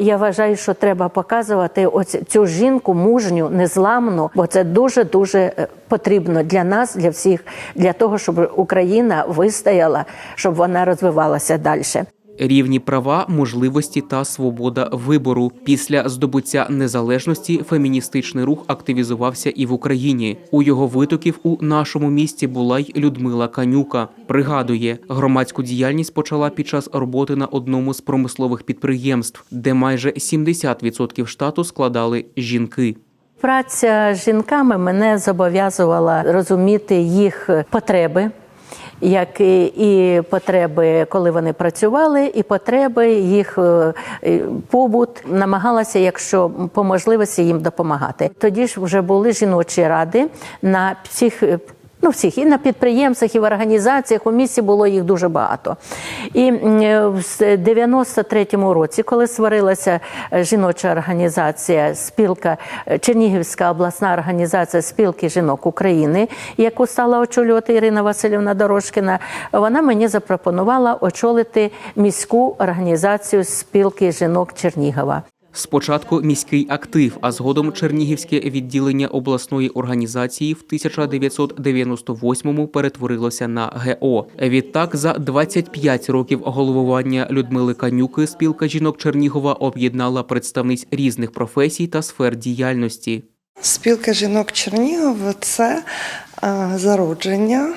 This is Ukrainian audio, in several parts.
я вважаю, що треба показувати ось цю жінку мужню, незламну, бо це дуже дуже потрібно для нас, для всіх, для того, щоб Україна вистояла, щоб вона розвивалася далі. Рівні права, можливості та свобода вибору. Після здобуття незалежності феміністичний рух активізувався і в Україні. У його витоків у нашому місті була й Людмила Канюка. Пригадує, громадську діяльність почала під час роботи на одному з промислових підприємств, де майже 70% штату складали жінки. Праця з жінками мене зобов'язувала розуміти їх потреби. Як і, і потреби, коли вони працювали, і потреби їх е, побут намагалася, якщо по можливості їм допомагати. Тоді ж вже були жіночі ради на всіх. Е, Ну, всіх і на підприємствах, і в організаціях у місті було їх дуже багато. І е, в с- 93-му році, коли створилася е, жіноча організація, спілка е, Чернігівська обласна організація спілки жінок України, яку стала очолювати Ірина Васильівна Дорошкіна, вона мені запропонувала очолити міську організацію спілки жінок Чернігова. Спочатку міський актив, а згодом Чернігівське відділення обласної організації в 1998-му перетворилося на ГО. Відтак, за 25 років головування Людмили Канюки спілка жінок Чернігова об'єднала представниць різних професій та сфер діяльності. Спілка жінок Чернігова це е, зародження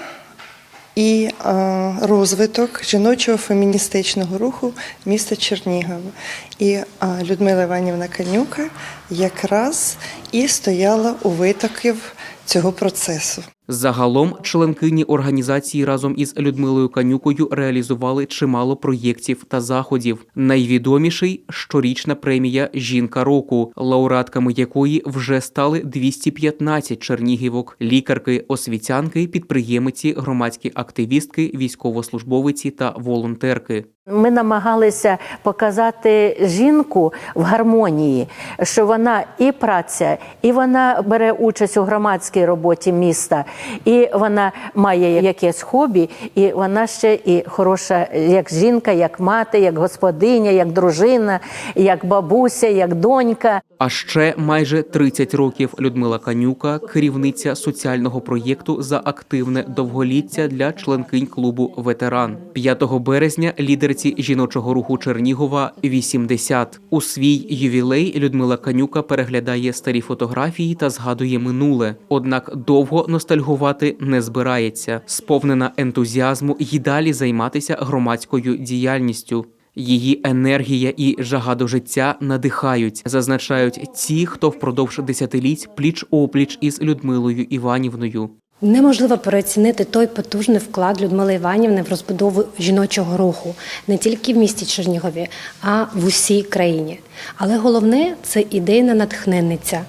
і е, розвиток жіночого феміністичного руху міста Чернігова. І е, Людмила Іванівна Канюка якраз і стояла у витоків цього процесу. Загалом членкині організації разом із Людмилою Канюкою реалізували чимало проєктів та заходів. Найвідоміший щорічна премія Жінка року, лауреатками якої вже стали 215 чернігівок, лікарки, освітянки, підприємиці, громадські активістки, військовослужбовиці та волонтерки. Ми намагалися показати жінку в гармонії, що вона і праця, і вона бере участь у громадській роботі міста, і вона має якесь хобі, і вона ще і хороша як жінка, як мати, як господиня, як дружина, як бабуся, як донька. А ще майже 30 років Людмила Канюка, керівниця соціального проєкту за активне довголіття для членкинь клубу Ветеран. 5 березня лідерці жіночого руху Чернігова 80. У свій ювілей Людмила Канюка переглядає старі фотографії та згадує минуле. Однак довго ностальгувати не збирається, сповнена ентузіазму й далі займатися громадською діяльністю. Її енергія і жага до життя надихають, зазначають ті, хто впродовж десятиліть пліч опліч із Людмилою Іванівною. Неможливо переоцінити той потужний вклад Людмили Іванівни в розбудову жіночого руху не тільки в місті Чернігові, а в усій країні. Але головне це ідейна натхненниця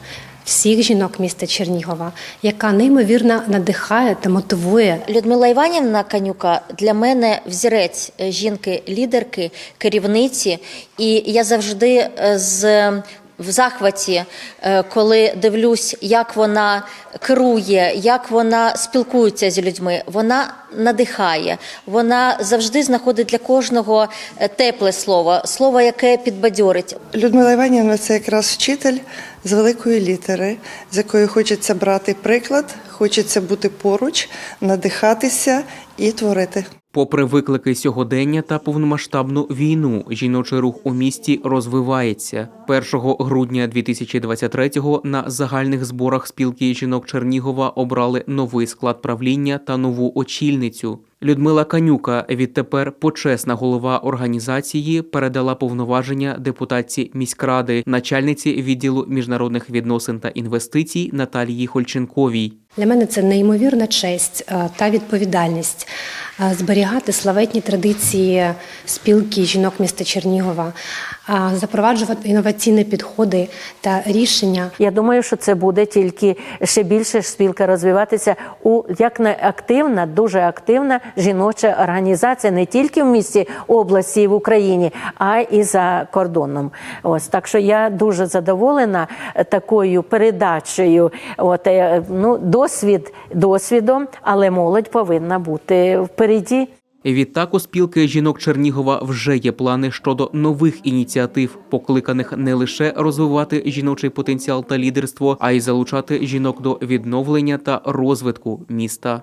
всіх жінок міста Чернігова, яка неймовірно надихає та мотивує. Людмила Іванівна Канюка для мене взірець е, жінки-лідерки, керівниці, і я завжди е, з в захваті, е, коли дивлюсь, як вона керує, як вона спілкується з людьми. Вона надихає, вона завжди знаходить для кожного е, тепле слово, слово, яке підбадьорить. Людмила Іванівна це якраз вчитель з великої літери, з якої хочеться брати приклад, хочеться бути поруч, надихатися і творити. Попри виклики сьогодення та повномасштабну війну, жіночий рух у місті розвивається. 1 грудня 2023-го на загальних зборах спілки жінок Чернігова обрали новий склад правління та нову очільницю. Людмила Канюка, відтепер почесна голова організації, передала повноваження депутатці міськради, начальниці відділу міжнародних відносин та інвестицій Наталії Хольченковій. Для мене це неймовірна честь е, та відповідальність е, зберігати славетні традиції спілки жінок міста Чернігова, запроваджувати інноваційні підходи та рішення Я думаю, що це буде тільки ще більше спілка розвиватися у як не активна, дуже активна жіноча організація не тільки в місті області в Україні, а і за кордоном. Ось так що я дуже задоволена такою передачею. От е, ну досвід досвідом, але молодь повинна бути впереді. Відтак у спілки жінок Чернігова вже є плани щодо нових ініціатив, покликаних не лише розвивати жіночий потенціал та лідерство, а й залучати жінок до відновлення та розвитку міста.